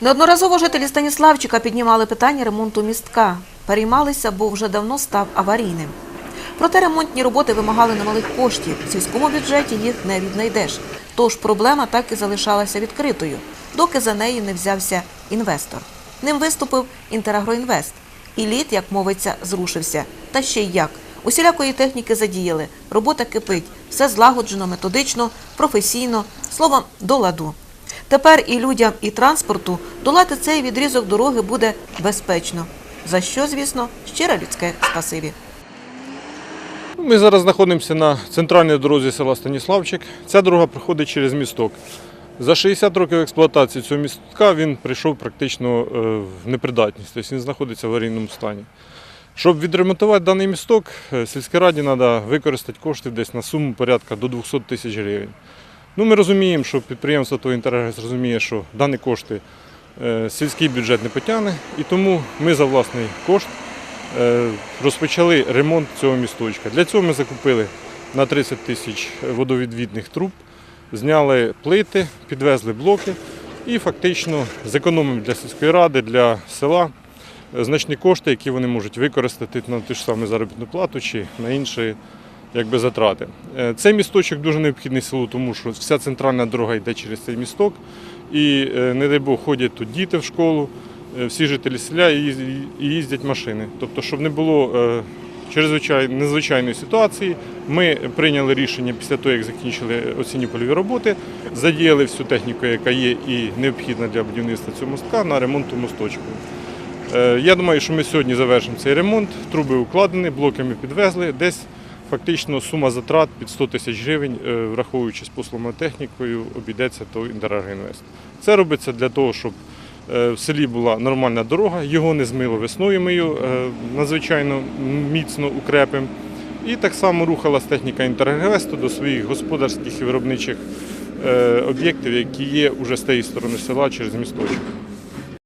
Неодноразово жителі Станіславчика піднімали питання ремонту містка. Переймалися, бо вже давно став аварійним. Проте ремонтні роботи вимагали немалих коштів. В сільському бюджеті їх не віднайдеш. Тож проблема так і залишалася відкритою, доки за неї не взявся інвестор. Ним виступив Інтерагроінвест. І лід, як мовиться, зрушився. Та ще й як. Усілякої техніки задіяли. Робота кипить. Все злагоджено, методично, професійно, словом, до ладу. Тепер і людям, і транспорту долати цей відрізок дороги буде безпечно. За що, звісно, щире людське спасибі. Ми зараз знаходимося на центральній дорозі села Станіславчик. Ця дорога проходить через місток. За 60 років експлуатації цього містка він прийшов практично е, в непридатність, тобто він знаходиться в аварійному стані. Щоб відремонтувати даний місток, е, сільській раді треба використати кошти десь на суму порядка до 200 тисяч гривень. Ну, ми розуміємо, що підприємство «ТО «Інтерегрес» розуміє, що дані кошти е, сільський бюджет не потягне, і тому ми за власний кошт е, розпочали ремонт цього місточка. Для цього ми закупили на 30 тисяч водовідвідних труб, зняли плити, підвезли блоки і фактично зекономимо для сільської ради, для села е, значні кошти, які вони можуть використати на ту ж саму заробітну плату чи на інші якби, затрати. Е, Цей місточок дуже необхідний селу, тому що вся центральна дорога йде через цей місток. І, е, не дай Бог, ходять тут діти в школу, е, всі жителі села і їздять машини. Тобто, щоб не було незвичайної ситуації, ми прийняли рішення після того, як закінчили оцінні польові роботи, задіяли всю техніку, яка є і необхідна для будівництва цього мостка на ремонт мосточку. Я думаю, що ми сьогодні завершимо цей ремонт. Труби укладені, блоки ми підвезли. Десь фактично сума затрат під 100 тисяч гривень, е, враховуючи з послугами технікою, обійдеться то Інтерагроінвест. Це робиться для того, щоб е, в селі була нормальна дорога, його не змило весною. Ми е, надзвичайно міцно укрепимо. І так само рухалась техніка Інтерагроінвесту до своїх господарських і виробничих об'єктів, які є вже з тієї сторони села через місточок.